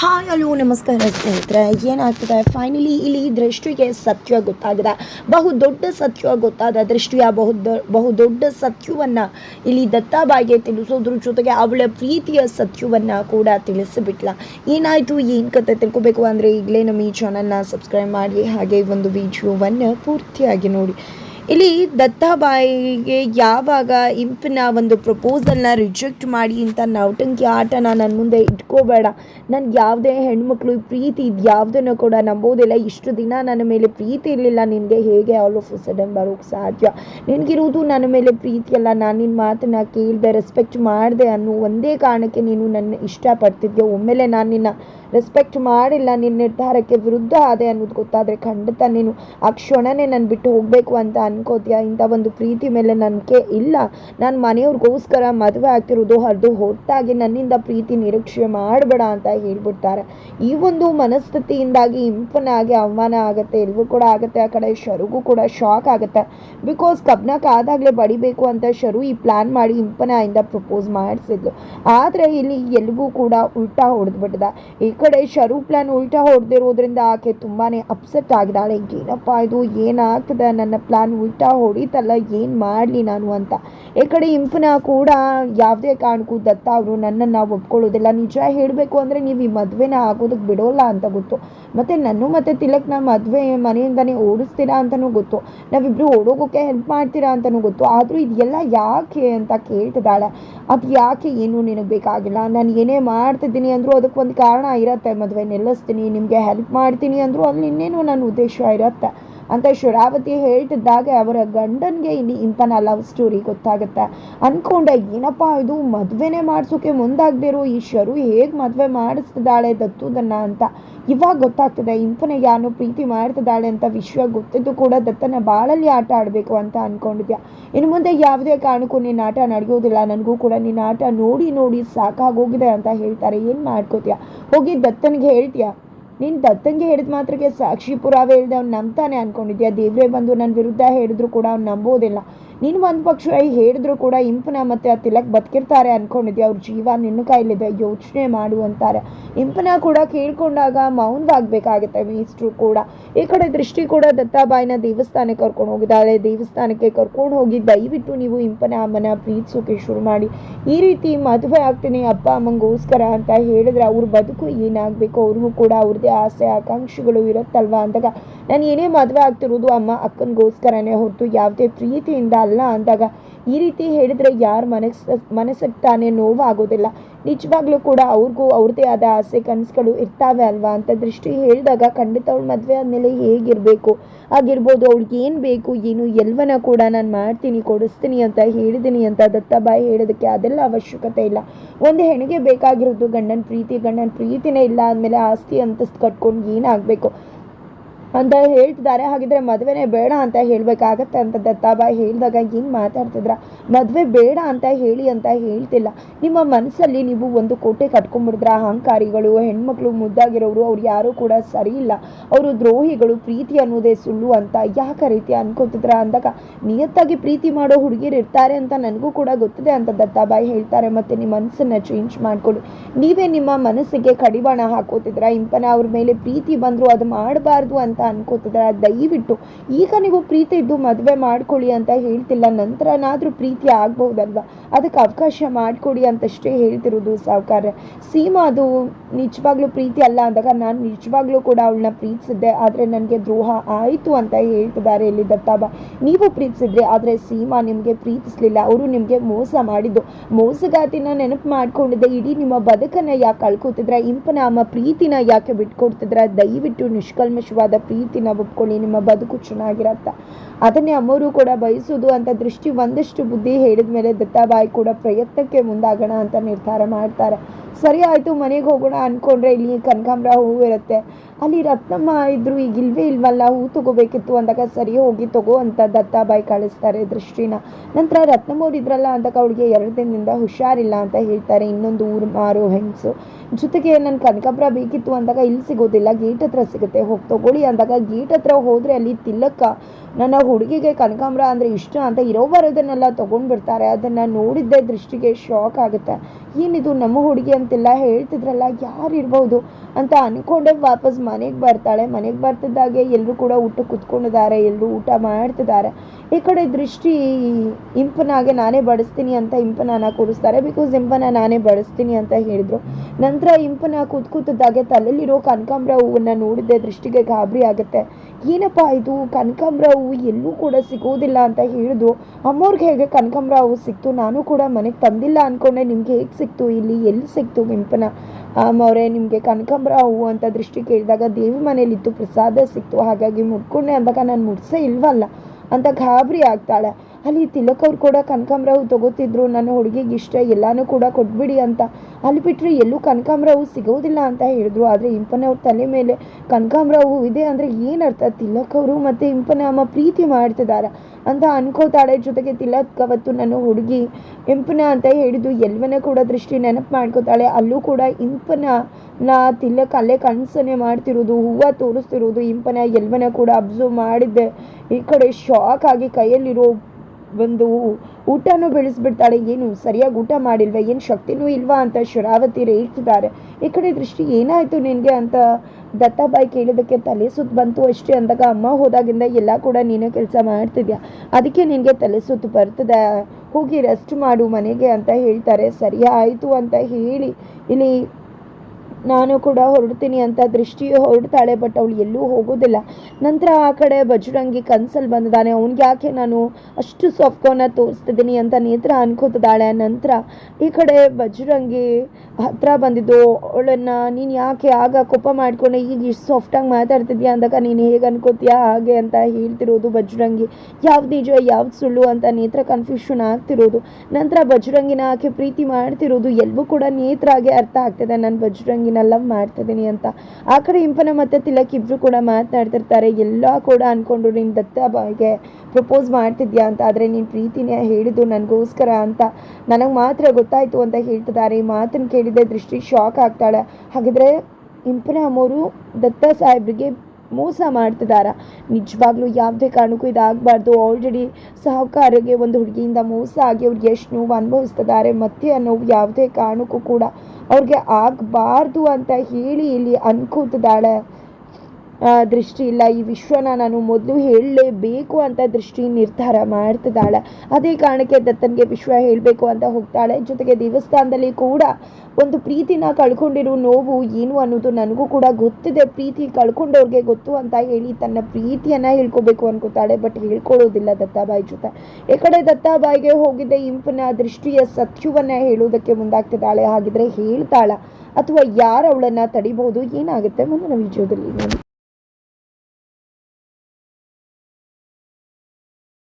Hi hello ನಮಸ್ಕಾರ ಸ್ನೇಹಿತರೆ. ಏನಾಗ್ತದೆ? ಫೈನಲಿ ಇಲ್ಲಿ ದೃಷ್ಟಿಗೆ ಸತ್ಯ ಗೊತ್ತಾಗಿದೆ. ಬಹು ದೊಡ್ಡ ಸತ್ಯ ಗೊತ್ತಾದ ದೃಷ್ಟಿಯ ಬಹು ಬಹುದೊಡ್ಡ ಬಹು ದೊಡ್ಡ ಸತ್ಯವನ್ನು ಇಲ್ಲಿ ದತ್ತಾಬಾಯಿಗೆ ತಿಳಿಸೋದ್ರ ಜೊತೆಗೆ ಅವಳ ಪ್ರೀತಿಯ ಸತ್ಯವನ್ನು ಕೂಡ ತಿಳಿಸಿಬಿಟ್ಲ. ಏನಾಯಿತು? ಏನು ಕತೆ ತಿಳ್ಕೊಬೇಕು? ಅಂದರೆ ಈಗಲೇ ನಮ್ಮ ಈ ಚಾನಲ್ನ ಸಬ್ಸ್ಕ್ರೈಬ್ ಮಾಡಿ. ಹಾಗೆ ಒಂದು ವಿಡಿಯೋವನ್ನು ಪೂರ್ತಿಯಾಗಿ ನೋಡಿ. ಇಲ್ಲಿ ದತ್ತಾಬಾಯಿಗೆ ಯಾವಾಗ ಇಂಪಿನ ಒಂದು ಪ್ರಪೋಸಲ್ನ ರಿಜೆಕ್ಟ್ ಮಾಡಿ ಇಂಥ ನೌಟಂಕಿ ಆಟನ ನನ್ನ ಮುಂದೆ ಇಟ್ಕೋಬೇಡ. ನನ್ಗೆ ಯಾವುದೇ ಹೆಣ್ಮಕ್ಳು ಪ್ರೀತಿ ಇದು ಯಾವುದನ್ನು ಕೂಡ ನಂಬೋದಿಲ್ಲ. ಇಷ್ಟು ದಿನ ನನ್ನ ಮೇಲೆ ಪ್ರೀತಿ ಇರಲಿಲ್ಲ. ನಿನಗೆ ಹೇಗೆ ಆಲ್ ಆಫ್ ಸಡನ್ ಬರೋಕ್ಕೆ ಸಾಧ್ಯ? ನಿನಗಿರುವುದು ನನ್ನ ಮೇಲೆ ಪ್ರೀತಿ ಅಲ್ಲ. ನಾನು ನಿನ್ನ ಮಾತನ್ನ ಕೇಳಿದೆ ರೆಸ್ಪೆಕ್ಟ್ ಮಾಡಿದೆ ಅನ್ನೋ ಒಂದೇ ಕಾರಣಕ್ಕೆ ನೀನು ನನ್ನ ಇಷ್ಟಪಡ್ತಿದ್ದೆ ಒಮ್ಮೆಲೆ ನಾನು ನಿನ್ನ ರೆಸ್ಪೆಕ್ಟ್ ಮಾಡಿಲ್ಲ. ನಿನ್ನ ನಿರ್ಧಾರಕ್ಕೆ ವಿರುದ್ಧ ಆದೆ ಅನ್ನೋದು ಗೊತ್ತಾದರೆ ಖಂಡಿತ ನೀನು ಆ ಕ್ಷಣನೇ ನಾನು ಬಿಟ್ಟು ಹೋಗಬೇಕು ಅಂತ ಅನ್ಕೋತೀಯ? ಇಂಥ ಒಂದು ಪ್ರೀತಿ ಮೇಲೆ ನನಗೆ ಇಲ್ಲ. ನಾನು ಮನೆಯವ್ರಿಗೋಸ್ಕರ ಮದುವೆ ಆಗ್ತಿರೋದು ಹರಿದು ಹೊರತಾಗಿ ನನ್ನಿಂದ ಪ್ರೀತಿ ನಿರೀಕ್ಷೆ ಮಾಡಬೇಡ ಅಂತ ಹೇಳ್ಬಿಡ್ತಾರೆ. ಈ ಒಂದು ಮನಸ್ಥಿತಿಯಿಂದಾಗಿ ಇಂಪನಾಗಿ ಅವಮಾನ ಆಗುತ್ತೆ, ಎಲ್ಗೂ ಕೂಡ ಆಗುತ್ತೆ, ಆ ಕಡೆ ಶರುಗೂ ಕೂಡ ಶಾಕ್ ಆಗುತ್ತೆ. ಬಿಕಾಸ್ ಕಬ್ನಕ್ಕೆ ಆದಾಗಲೇ ಬಡಿಬೇಕು ಅಂತ ಶರು ಈ ಪ್ಲ್ಯಾನ್ ಮಾಡಿ ಇಂಪನಿಂದ ಪ್ರಪೋಸ್ ಮಾಡಿಸಿದ್ಲು. ಆದರೆ ಇಲ್ಲಿ ಎಲ್ಗೂ ಕೂಡ ಉಲ್ಟಾ ಹೊಡೆದ್ಬಿಟ್ಟದ. ಈ ಕಡೆ ಶರು ಪ್ಲಾನ್ ಉಲ್ಟಾ ಹೊಡೆದಿರೋದ್ರಿಂದ ಆಕೆ ತುಂಬಾನೇ ಅಪ್ಸೆಟ್ ಆಗಿದ್ದಾಳೆ. ಏನಪ್ಪ ಇದು? ಏನಾಗ್ತದೆ ನನ್ನ ಪ್ಲಾನ್ ಉಲ್ಟಾ ಹೊಡಿತಲ್ಲ, ಏನು ಮಾಡಲಿ ನಾನು ಅಂತ. ಈ ಕಡೆ ಇಂಪನ ಕೂಡ ಯಾವುದೇ ಕಾರಣಕ್ಕೂ ದತ್ತ ಅವರು ನನ್ನನ್ನು ಒಪ್ಕೊಳ್ಳೋದಿಲ್ಲ. ನಿಜ ಹೇಳಬೇಕು ಅಂದರೆ ನೀವು ಈ ಮದುವೆನ ಆಗೋದಕ್ಕೆ ಬಿಡೋಲ್ಲ ಅಂತ ಗೊತ್ತು. ಮತ್ತು ನನ್ನ ಮತ್ತು ತಿಲಕ್ನ ಮದುವೆ ಮನೆಯಿಂದನೇ ಓಡಿಸ್ತೀರಾ ಅಂತಲೂ ಗೊತ್ತು. ನಾವಿಬ್ಬರು ಓಡೋಗೋಕ್ಕೆ ಹೆಲ್ಪ್ ಮಾಡ್ತೀರಾ ಅಂತಲೂ ಗೊತ್ತು. ಆದರೂ ಇದೆಲ್ಲ ಯಾಕೆ ಅಂತ ಕೇಳ್ತಿದ್ದಾಳೆ. ಅದು ಯಾಕೆ ಏನು ನಿನಗೆ ಬೇಕಾಗಿಲ್ಲ? ನಾನು ಏನೇ ಮಾಡ್ತಿದ್ದೀನಿ ಅಂದರೂ ಅದಕ್ಕೆ ಒಂದು ಕಾರಣ ಇರುತ್ತೆ. ಮದುವೆ ನಿಲ್ಲಿಸ್ತೀನಿ, ನಿಮಗೆ ಹೆಲ್ಪ್ ಮಾಡ್ತೀನಿ ಅಂದರೂ ಅಲ್ಲಿ ಇನ್ನೇನು ನನ್ನ ಉದ್ದೇಶ ಇರುತ್ತೆ. ಅಂತ ಶರಾವತಿ ಹೇಳ್ತಿದ್ದಾಗ, ಅವರ ಗಂಡನಿಗೆ ಇಲ್ಲಿ ಇಂಪನ ಲವ್ ಸ್ಟೋರಿ ಗೊತ್ತಾಗುತ್ತೆ. ಅಂದ್ಕೊಂಡೆ ಏನಪ್ಪ ಇದು ಮದುವೆನೇ ಮಾಡಿಸೋಕೆ ಮುಂದಾಗದಿರೋ ಈ ಶರು ಹೇಗೆ ಮದುವೆ ಮಾಡಿಸ್ತಿದ್ದಾಳೆ ದತ್ತುದನ್ನ ಅಂತ. ಇವಾಗ ಗೊತ್ತಾಗ್ತದೆ ಇಂಪನ ಯಾನು ಪ್ರೀತಿ ಮಾಡ್ತಿದ್ದಾಳೆ ಅಂತ ವಿಷಯ ಗೊತ್ತಿದ್ದು ಕೂಡ ದತ್ತನ ಬಾಳಲ್ಲಿ ಆಟ ಆಡಬೇಕು ಅಂತ ಅನ್ಕೊಂಡಿದ್ಯಾ. ಇನ್ನು ಮುಂದೆ ಯಾವುದೇ ಕಾರಣಕ್ಕೂ ನಿನ್ನ ಆಟ ನಡೆಯೋದಿಲ್ಲ, ನನಗೂ ಕೂಡ ನಿನ್ನ ಆಟ ನೋಡಿ ನೋಡಿ ಸಾಕಾಗೋಗಿದೆ ಅಂತ ಹೇಳ್ತಾರೆ. ಏನು ಮಾಡ್ಕೋತೀಯ? ಹೋಗಿ ದತ್ತನಿಗೆ ಹೇಳ್ತೀಯಾ? ನೀನು ದತ್ತಂಗೆ ಹೇಳಿದ ಮಾತ್ರಕ್ಕೆ ಸಾಕ್ಷಿ ಪುರಾವೆ ಇಲ್ಲದೆ ಅವ್ನು ನಂಬ್ತಾನೆ ಅನ್ಕೊಂಡಿದ್ಯಾ? ದೇವ್ರೆ ಬಂದು ನನ್ನ ವಿರುದ್ಧ ಹೇಳಿದ್ರು ಕೂಡ ಅವ್ನು ನಂಬೋದಿಲ್ಲ. ನೀನು ಒಂದು ಪಕ್ಷ ಹೇಳಿದ್ರು ಕೂಡ ಇಂಪನ ಮತ್ತೆ ಆ ತಿಲಕ್ ಬದುಕಿರ್ತಾರೆ ಅನ್ಕೊಂಡಿದ್ಯಾ? ಅವ್ರ ಜೀವ ನಿನ್ನ ಕೈಲಿದೆ, ಯೋಚನೆ ಮಾಡು ಅಂತಾರೆ. ಇಂಪನ ಕೂಡ ಕೇಳ್ಕೊಂಡಾಗ ಮೌನವಾಗಬೇಕಾಗುತ್ತೆ ಮೇಸ್ಟ್ರು ಕೂಡ. ಈ ಕಡೆ ದೃಷ್ಟಿ ಕೂಡ ದತ್ತಾಬಾಯಿನ ದೇವಸ್ಥಾನಕ್ಕೆ ಕರ್ಕೊಂಡು ಹೋಗಿದ್ದಾಳೆ. ದೇವಸ್ಥಾನಕ್ಕೆ ಕರ್ಕೊಂಡು ಹೋಗಿ ದಯವಿಟ್ಟು ನೀವು ಇಂಪನ ಅಮ್ಮನ ಪ್ರೀತಿಸೋಕೆ ಶುರು ಮಾಡಿ. ಈ ರೀತಿ ಮದುವೆ ಆಗ್ತೀನಿ ಅಪ್ಪ ಅಮ್ಮಂಗೋಸ್ಕರ ಅಂತ ಹೇಳಿದ್ರೆ ಅವ್ರ ಬದುಕು ಏನಾಗಬೇಕು ಅವ್ರಿಗೂ ಕೂಡ ಅವ್ರದ್ದೇ ಆಸೆ, ಆಕಾಂಕ್ಷೆಗಳು ಇರುತ್ತಲ್ವಾ? ಅಂದಾಗ, ನಾನು ಏನೇ ಮದುವೆ ಆಗ್ತಿರೋದು ಅಮ್ಮ ಅಕ್ಕನಿಗೋಸ್ಕರನೇ ಹೊರತು ಯಾವುದೇ ಪ್ರೀತಿಯಿಂದ ಅಲ್ಲ ಅಂದಾಗ, ಈ ರೀತಿ ಹೇಳಿದ್ರೆ ಯಾರ ಮನಸ್ಸ, ಮನಸ್ಸಿಗೆ ತಾನೇ ನೋವಾಗೋದಿಲ್ಲ. ನಿಜವಾಗ್ಲೂ ಕೂಡ ಅವ್ರಿಗೂ ಅವ್ರದ್ದೇ ಆದ ಆಸೆ ಕನಸುಗಳು ಇರ್ತಾವೆ ಅಲ್ವಾ ಅಂತ ದೃಷ್ಟಿ ಹೇಳಿದಾಗ ಖಂಡಿತ ಅವ್ಳು ಮದುವೆ ಆದಮೇಲೆ ಹೇಗಿರಬೇಕು? ಆಗಿರ್ಬೋದು ಅವ್ಳಿಗೆ ಏನು ಬೇಕು, ಏನು, ಎಲ್ವನ ಕೂಡ ನಾನು ಮಾಡ್ತೀನಿ, ಕೊಡಿಸ್ತೀನಿ ಅಂತ ಹೇಳಿದ್ದೀನಿ ಅಂತ ದತ್ತಾಬಾಯಿ ಹೇಳೋದಕ್ಕೆ ಅದೆಲ್ಲ ಅವಶ್ಯಕತೆ ಇಲ್ಲ. ಒಂದು ಹೆಣ್ಣಿಗೆ ಬೇಕಾಗಿರೋದು ಗಂಡನ ಪ್ರೀತಿ, ಗಂಡನ ಪ್ರೀತಿನೇ ಇಲ್ಲ ಅಂದಮೇಲೆ ಆಸ್ತಿ, ಅಂತಸ್ತು ಕಟ್ಕೊಂಡು ಏನಾಗಬೇಕು ಅಂತ ಹೇಳ್ತಿದ್ದಾರೆ. ಹಾಗಿದ್ರೆ ಮದುವೆನೇ ಬೇಡ ಅಂತ ಹೇಳಬೇಕಾಗತ್ತೆ ಅಂತ ದತ್ತಾಬಾಯಿ ಹೇಳಿದಾಗ ಏನು ಮಾತಾಡ್ತಿದ್ರ? ಮದುವೆ ಬೇಡ ಅಂತ ಹೇಳಿ ಅಂತ ಹೇಳ್ತಿಲ್ಲ. ನಿಮ್ಮ ಮನಸ್ಸಲ್ಲಿ ನೀವು ಒಂದು ಕೋಟೆ ಕಟ್ಕೊಂಡ್ಬಿಡಿದ್ರ? ಅಹಂಕಾರಿಗಳು, ಹೆಣ್ಮಕ್ಳು ಮುದ್ದಾಗಿರೋರು ಅವ್ರು ಯಾರೂ ಕೂಡ ಸರಿ ಇಲ್ಲ. ಅವರು ದ್ರೋಹಿಗಳು, ಪ್ರೀತಿ ಅನ್ನೋದೇ ಸುಳ್ಳು ಅಂತ ಯಾಕ ರೀತಿ ಅನ್ಕೋತಿದ್ರ ಅಂದಾಗ, ನಿಯತ್ತಾಗಿ ಪ್ರೀತಿ ಮಾಡೋ ಹುಡುಗಿರು ಇರ್ತಾರೆ ಅಂತ ನನಗೂ ಕೂಡ ಗೊತ್ತಿದೆ ಅಂತ ದತ್ತಾಬಾಯಿ ಹೇಳ್ತಾರೆ. ಮತ್ತೆ ನಿಮ್ಮ ಮನಸ್ಸನ್ನ ಚೇಂಜ್ ಮಾಡ್ಕೊಳ್ಳಿ. ನೀವೇ ನಿಮ್ಮ ಮನಸ್ಸಿಗೆ ಕಡಿವಾಣ ಹಾಕೋತಿದ್ರ. ಇಂಪನ ಅವ್ರ ಮೇಲೆ ಪ್ರೀತಿ ಬಂದ್ರು, ಅದು ಮಾಡಬಾರ್ದು ಅಂತ ಅನ್ಕೋತಿದ್ರ ದಯವಿಟ್ಟು, ಈಗ ನೀವು ಪ್ರೀತಿ ಇದ್ದು ಮದುವೆ ಮಾಡ್ಕೊಳ್ಳಿ ಅಂತ ಹೇಳ್ತಿಲ್ಲ, ನಂತರನಾದರೂ ಪ್ರೀತಿ ಆಗ್ಬಹುದಲ್ವಾ? ಅದಕ್ಕೆ ಅವಕಾಶ ಮಾಡಿಕೊಡಿ ಅಂತಷ್ಟೇ ಹೇಳ್ತಿರೋದು ಸಾವುಕಾರ ಸೀಮಾ ಅದು ನಿಜವಾಗ್ಲೂ ಪ್ರೀತಿ ಅಲ್ಲ ಅಂದಾಗ ನಾನು ನಿಜವಾಗ್ಲೂ ಕೂಡ ಅವಳನ್ನ ಪ್ರೀತಿಸಿದ್ದೆ, ಆದರೆ ನನಗೆ ದ್ರೋಹ ಆಯಿತು ಅಂತ ಹೇಳ್ತಿದ್ದಾರೆ ಇಲ್ಲಿ ದತ್ತಾಬ. ನೀವು ಪ್ರೀತಿಸಿದ್ರಿ, ಆದರೆ ಸೀಮಾ ನಿಮಗೆ ಪ್ರೀತಿಸಲಿಲ್ಲ. ಅವರು ನಿಮಗೆ ಮೋಸ ಮಾಡಿದ್ದು. ಮೋಸಗಾತಿನ ನೆನಪು ಮಾಡ್ಕೊಂಡಿದ್ದೆ. ಇಡೀ ನಿಮ್ಮ ಬದುಕನ್ನು ಯಾಕೆ ಕಳ್ಕೊತಿದ್ರೆ ಇಂಪನ ಅಮ್ಮ ಪ್ರೀತಿನ ಯಾಕೆ ಬಿಟ್ಕೊಡ್ತಿದ್ರೆ? ದಯವಿಟ್ಟು ನಿಷ್ಕಲ್ಮಶವಾದ ಪ್ರೀತಿನ ಒಪ್ಕೊಳ್ಳಿ ನಿಮ್ಮ ಬದುಕು ಚೆನ್ನಾಗಿರತ್ತ. ಅದನ್ನೇ ಅಮ್ಮವರು ಕೂಡ ಬಯಸೋದು ಅಂತ ದೃಷ್ಟಿ ಒಂದಷ್ಟು ಬುದ್ಧಿ ಹೇಳಿದ ಮೇಲೆ ದತ್ತಾಬಾಯಿ ಕೂಡ ಪ್ರಯತ್ನಕ್ಕೆ ಮುಂದಾಗೋಣ ಅಂತ ನಿರ್ಧಾರ ಮಾಡ್ತಾರೆ. ಸರಿ ಆಯಿತು, ಮನೆಗೆ ಹೋಗೋಣ ಅಂದ್ಕೊಂಡ್ರೆ ಇಲ್ಲಿ ಕನಕಾಂಬ್ರ ಹೂವು ಇರುತ್ತೆ. ಅಲ್ಲಿ ರತ್ನಮ್ಮ ಇದ್ರು, ಈಗ ಇಲ್ವೇ ಇಲ್ವಲ್ಲ, ಹೂ ತಗೋಬೇಕಿತ್ತು ಅಂದಾಗ ಸರಿ ಹೋಗಿ ತಗೋ ಅಂತ ದತ್ತಾಬಾಯಿ ಕಳಿಸ್ತಾರೆ ದೃಷ್ಟಿನ. ನಂತರ ರತ್ನಮ್ಮ ಇದ್ರಲ್ಲ ಅಂದಾಗ ಅವಳಿಗೆ ಎರಡು ದಿನದಿಂದ ಹುಷಾರಿಲ್ಲ ಅಂತ ಹೇಳ್ತಾರೆ ಇನ್ನೊಂದು ಊರು ಮಾರೋ ಹೆಂಗಸು. ಜೊತೆಗೆ ನನ್ನ ಕನಕಾಂಬ್ರ ಬೇಕಿತ್ತು ಅಂದಾಗ ಇಲ್ಲಿ ಸಿಗೋದಿಲ್ಲ, ಗೇಟ್ ಹತ್ರ ಸಿಗುತ್ತೆ, ಹೋಗಿ ತಗೊಳ್ಳಿ ಅಂದಾಗ ಗೇಟ್ ಹತ್ರ ಹೋದರೆ ಅಲ್ಲಿ ತಿಲಕ್ಕ ನನ್ನ ಹುಡುಗಿಗೆ ಕನಕಾಂಬ್ರ ಅಂದರೆ ಇಷ್ಟ ಅಂತ ಇರೋ ಬರೋದನ್ನೆಲ್ಲ ತೊಗೊಂಡ್ಬಿಡ್ತಾರೆ. ಅದನ್ನು ನೋಡಿದ್ದೇ ದೃಷ್ಟಿಗೆ ಶಾಕ್ ಆಗುತ್ತೆ. ಏನಿದು ನಮ್ಮ ಹುಡುಗಿ ಅಂತೆಲ್ಲ ಹೇಳ್ತಿದ್ರಲ್ಲ, ಯಾರು ಇರ್ಬೋದು ಅಂತ ಅನ್ಕೊಂಡೆ ವಾಪಸ್ ಮನೆಗೆ ಬರ್ತಾಳೆ. ಮನೆಗೆ ಬರ್ತಿದ್ದಾಗೆ ಎಲ್ಲರೂ ಕೂಡ ಊಟ ಕುತ್ಕೊಂಡಿದ್ದಾರೆ ಎಲ್ಲರೂ ಊಟ ಮಾಡ್ತಿದ್ದಾರೆ. ಈ ಕಡೆ ದೃಷ್ಟಿ ಇಂಪನಾಗೆ ನಾನೇ ಬಡಿಸ್ತೀನಿ ಅಂತ ಇಂಪನಾನ ಕೂರಿಸ್ತಾರೆ. ಬಿಕಾಸ್ ಇಂಪನ ನಾನೇ ಬಡಿಸ್ತೀನಿ ಅಂತ ಹೇಳಿದ್ರು. ನಂತರ ಇಂಪನ ಕೂತ್ ಕೂತಿದ್ದಾಗೆ ತಲೆಯಲ್ಲಿರೋ ಕನಕಾಂಬ್ರ ಹೂವನ್ನು ನೋಡಿದ್ದೆ. ದೃಷ್ಟಿಗೆ ಗಾಬರಿ ಆಗುತ್ತೆ. ಏನಪ್ಪ ಇದು? ಕನಕಾಂಬ್ರ ಹೂವು ಎಲ್ಲೂ ಕೂಡ ಸಿಗೋದಿಲ್ಲ ಅಂತ ಹೇಳಿದ್ರು. ಅಮ್ಮವ್ರಿಗೆ ಹೇಗೆ ಕನಕಾಂಬ್ರ ಹೂವು ಸಿಕ್ತು? ನಾನು ಕೂಡ ಮನೆಗೆ ತಂದಿಲ್ಲ ಅಂದ್ಕೊಂಡೆ ನಿಮ್ಗೆ ಹೇಗೆ ಸಿಕ್ತು? ಇಲ್ಲಿ ಎಲ್ಲಿ ಸಿಕ್ತು ಮಿಂಪನ ಅಮ್ಮವ್ರೆ ನಿಮಗೆ ಕನಕಾಂಬ್ರ ಹೂವು ಅಂತ ದೃಷ್ಟಿ ಕೇಳಿದಾಗ ದೇವಿ ಮನೇಲಿತ್ತು ಪ್ರಸಾದ ಸಿಕ್ತು. ಹಾಗಾಗಿ ಮುಟ್ಕೊಂಡೆ ಅಂದಾಗ ನಾನು ಮುಟ್ಸೇ ಇಲ್ವಲ್ಲ? ಅಂತ ಗಾಬರಿ ಆಗ್ತಾಳೆ. ಅಲ್ಲಿ ತಿಲಕ್ ಅವ್ರು ಕೂಡ ಕನಕಾಂಬ್ರ ಹೂ ತಗೋತಿದ್ರು, ನನ್ನ ಹುಡುಗಿಗೆ ಇಷ್ಟ, ಎಲ್ಲನೂ ಕೂಡ ಕೊಟ್ಬಿಡಿ ಅಂತ. ಅಲ್ಲಿ ಬಿಟ್ಟರೆ ಎಲ್ಲೂ ಕನಕಾಂಬ್ರ ಹೂ ಸಿಗೋದಿಲ್ಲ ಅಂತ ಹೇಳಿದ್ರು. ಆದರೆ ಇಂಪನ ಅವ್ರ ತಲೆ ಮೇಲೆ ಕನಕಾಂಬ್ರ ಹೂ ಇದೆ ಅಂದರೆ ಏನರ್ಥ ತಿಲಕ್ ಅವರು ಮತ್ತು ಇಂಪನ ಅಮ್ಮ ಪ್ರೀತಿ ಮಾಡ್ತಿದ್ದಾರೆ ಅಂತ ಅನ್ಕೋತಾಳೆ. ಜೊತೆಗೆ ತಿಲಕ್ ಅವತ್ತು ನನ್ನ ಹುಡುಗಿ ಇಂಪನ ಅಂತ ಹೇಳಿದ್ದು, ಎಲ್ವನ ಕೂಡ ದೃಷ್ಟಿ ನೆನಪು ಮಾಡ್ಕೋತಾಳೆ. ಅಲ್ಲೂ ಕೂಡ ಇಂಪನ ನಾ ತಿಲಕ್ ಅಲ್ಲೇ ಕನ್ಸನೆ ಮಾಡ್ತಿರೋದು, ಹೂವು ತೋರಿಸ್ತಿರೋದು. ಇಂಪನ ಎಲ್ವನ ಕೂಡ ಅಬ್ಸರ್ವ್ ಮಾಡಿದ್ದೆ. ಈ ಕಡೆ ಶಾಕ್ ಆಗಿ ಕೈಯಲ್ಲಿರೋ ಒಂದು ಊಟನೂ ಬೆಳೆಸ್ಬಿಡ್ತಾಳೆ. ಏನು, ಸರಿಯಾಗಿ ಊಟ ಮಾಡಿಲ್ವಾ? ಏನು ಶಕ್ತಿನೂ ಇಲ್ವಾ ಅಂತ ಶರಾವತಿ ರೇಳ್ತಿದ್ದಾರೆ ಈ ಕಡೆ ದೃಷ್ಟಿ ಏನಾಯಿತು ನಿನಗೆ ಅಂತ ದತ್ತಾಬಾಯಿ ಕೇಳಿದ್ದಕ್ಕೆ ತಲೆ ಸುತ್ತು ಬಂತು ಅಷ್ಟೇ ಅಂದಾಗ ಅಮ್ಮ ಹೋದಾಗಿಂದ ಎಲ್ಲ ಕೂಡ ನೀನೇ ಕೆಲಸ ಮಾಡ್ತಿದ್ಯಾ? ಅದಕ್ಕೆ ನಿನಗೆ ತಲೆ ಸುತ್ತು ಬರ್ತದೆ? ಹೋಗಿ ರೆಸ್ಟ್ ಮಾಡು ಮನೆಗೆ ಅಂತ ಹೇಳ್ತಾರೆ. ಸರಿಯಾಯಿತು ಅಂತ ಹೇಳಿ. ಇಲ್ಲಿ ನಾನು ಕೂಡ ಹೊರಡ್ತೀನಿ ಅಂತ ದೃಷ್ಟಿ ಹೊರಡ್ತಾಳೆ ಬಟ್ ಅವಳು ಎಲ್ಲೂ ಹೋಗೋದಿಲ್ಲ ನಂತರ ಆ ಕಡೆ ಬಜರಂಗಿ ಕನ್ಸಲ್ಲಿ ಬಂದಿದ್ದಾನೆ. ಅವ್ನಿಗೆ ಯಾಕೆ ನಾನು ಅಷ್ಟು ಸೊಪ್ಪನ್ನು ತೋರಿಸ್ತಿದ್ದೀನಿ ಅಂತ ನೇತ್ರ ಅನ್ಕೋತಿದ್ದಾಳೆ. ನಂತರ ಈ ಕಡೆ ಬಜರಂಗಿ ಹತ್ರ ಬಂದಿದ್ದು, ಅವಳನ್ನು ನೀನು ಯಾಕೆ ಆಗ ಕೋಪ ಮಾಡ್ಕೊಂಡೆ? ಈಗ ಇಷ್ಟು ಸಾಫ್ಟಾಗಿ ಮಾತಾಡ್ತಿದ್ಯಾ? ಅಂದಾಗ, ನೀನು ಹೇಗೆ ಅನ್ಕೋತೀಯಾ? ಹಾಗೆ ಅಂತ ಹೇಳ್ತಿರೋದು ಬಜರಂಗಿ. ಯಾವ್ದು ನಿಜ, ಯಾವ್ದು ಸುಳ್ಳು? ಅಂತ ನೇತ್ರ ಕನ್ಫ್ಯೂಷನ್ ಆಗ್ತಿರೋದು. ನಂತರ ಬಜರಂಗಿನ ಆಕೆ ಪ್ರೀತಿ ಮಾಡ್ತಿರೋದು ಎಲ್ಲವೂ ಕೂಡ ನೇತ್ರಾಗೆ ಅರ್ಥ ಆಗ್ತದೆ. ನಾನು ಬಜರಂಗಿನ ಲವ್ ಮಾಡ್ತಿದ್ದೀನಿ ಅಂತ. ಆ ಕಡೆ ಇಂಪನ ಮತ್ತು ತಿಲಕ್ ಇಬ್ಬರು ಕೂಡ ಮಾತನಾಡ್ತಿರ್ತಾರೆ ಎಲ್ಲ ಕೂಡ ಅನ್ಕೊಂಡು ನೀನು ದತ್ತಾಬಾಯಿಗೆ ಪ್ರಪೋಸ್ ಮಾಡ್ತಿದ್ಯಾ ಅಂತ. ಆದರೆ ನೀನು ಪ್ರೀತಿನೇ ಹೇಳಿದ್ದು ನನಗೋಸ್ಕರ ಅಂತ. ನನಗೆ ಮಾತ್ರ ಗೊತ್ತಾಯಿತು ಅಂತ ಹೇಳ್ತಿದ್ದಾರೆ. ಈ ಮಾತನ್ನು ಕೇಳಿದೆ ದೃಷ್ಟಿ ಶಾಕ್ ಆಗ್ತಾಳೆ. ಹಾಗಿದ್ರೆ ಇಂಪನ ಅಮ್ಮೋರು ದತ್ತ ಸಾಹೇಬ್ರಿಗೆ ಮೋಸ ಮಾಡ್ತಿದಾರ. ನಿಜವಾಗ್ಲೂ ಯಾವುದೇ ಕಾರಣಕ್ಕೂ ಇದಾಗಬಾರ್ದು. ಆಲ್ರೆಡಿ ಸಹಕಾರಿಗೆ ಒಂದು ಹುಡುಗಿಯಿಂದ ಮೋಸ ಆಗಿ ಅವ್ರಿಗೆ ಎಷ್ಟು ನೋವು ಅನುಭವಿಸ್ತಿದ್ದಾರೆ. ಮತ್ತೆ ಆ ನೋವು ಯಾವುದೇ ಕಾರಣಕ್ಕೂ ಕೂಡ ಅವ್ರಿಗೆ ಆಗಬಾರ್ದು ಅಂತ ಹೇಳಿ ಇಲ್ಲಿ ಅನ್ಕೋತಿದ್ದಾಳೆ. ದೃಷ್ಟಿ ಇಲ್ಲ. ಈ ವಿಶ್ವನ ನಾನು ಮೊದಲು ಹೇಳಲೇಬೇಕು ಅಂತ ದೃಷ್ಟಿ ನಿರ್ಧಾರ ಮಾಡ್ತಿದ್ದಾಳೆ. ಅದೇ ಕಾರಣಕ್ಕೆ ದತ್ತನಿಗೆ ವಿಶ್ವ ಹೇಳಬೇಕು ಅಂತ ಹೋಗ್ತಾಳೆ. ಜೊತೆಗೆ ದೇವಸ್ಥಾನದಲ್ಲಿ ಕೂಡ ಒಂದು ಪ್ರೀತಿನ ಕಳ್ಕೊಂಡಿರೋ ನೋವು ಏನು ಅನ್ನೋದು ನನಗೂ ಕೂಡ ಗೊತ್ತಿದೆ. ಪ್ರೀತಿ ಕಳ್ಕೊಂಡವ್ರಿಗೆ ಗೊತ್ತು ಅಂತ ಹೇಳಿ ತನ್ನ ಪ್ರೀತಿಯನ್ನು ಹೇಳ್ಕೋಬೇಕು ಅನ್ಕೋತಾಳೆ. ಬಟ್ ಹೇಳ್ಕೊಳ್ಳೋದಿಲ್ಲ ದತ್ತಾಬಾಯಿ ಜೊತೆ. ಈ ಕಡೆ ದತ್ತಾಬಾಯಿಗೆ ಹೋಗಿದ್ದೆ ಇಂಪನ ದೃಷ್ಟಿಯ ಸತ್ಯವನ್ನು ಹೇಳೋದಕ್ಕೆ ಮುಂದಾಗ್ತಿದ್ದಾಳೆ. ಹಾಗಿದ್ರೆ ಹೇಳ್ತಾಳ, ಅಥವಾ ಯಾರು ಅವಳನ್ನು ತಡಿಬಹುದು? ಏನಾಗುತ್ತೆ? ಮುಂದಿನ ವಿಜಯದಲ್ಲಿ